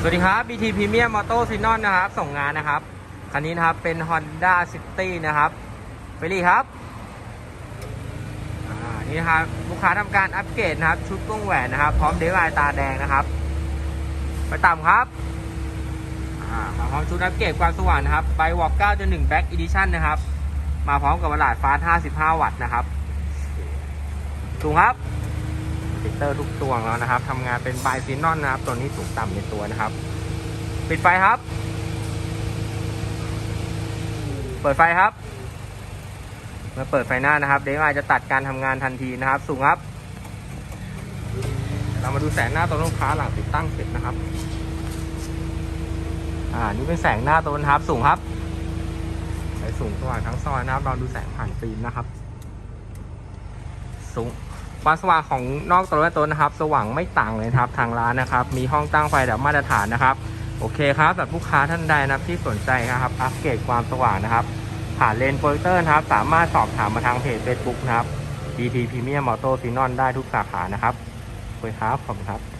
สวัสดีครับ BT Premium Moto s i n o n นะครับ ส่งงานนะครับ คันนี้นะครับเป็น Honda City นะครับไปรีครับนี่นะครับลูกค้าทำการอัปเกรดนะครับ ชุดกล้องแหวนนะครับ พร้อมเดลายตาแดงนะครับ ไปตามครับมาพร้อมชุดอัปเกรดความสว่างนะครับไบวอล์ก9.1 Back Edition นะครับ มาพร้อมกับประหลาดฟ้าส55 วัตต์นะครับสูงครับิเตอร์ทุกตัวของเรานะครับทำงานเป็นบายซีนอนนะครับ ตัวนี้สูงต่ำในตัวนะครับ ปิดไฟครับ เปิดไฟครับ เมื่อเปิดไฟหน้านะครับ เดฟไอจะตัดการทำงานทันทีนะครับ สูงครับ เรามาดูแสงหน้าตัวลูกค้าหลังติดตั้งเสร็จนะครับ อ่า นี่เป็นแสงหน้าตัวนะครับ สูงครับไฟสูงสว่างทั้งซอยนะครับลองดูแสงผ่านฟิล์มนะครับ สูง ความสว่างของนอกตัวและตัวนะครับ สว่างไม่ต่างเลยครับทางร้านนะครับ มีห้องตั้งไฟแบบมาตรฐานนะครับ โอเคครับสำหรับลูกค้าท่านใดนะครับที่สนใจนะครับ อัปเกรดความสว่างนะครับ ผ่านเลนส์โปรเจคเตอร์นะครับ สามารถสอบถามมาทางเพจ Facebook นะครับ DT Premium Moto Xenon ได้ทุกสาขานะครับขอบคุณครับขอบคุณครับ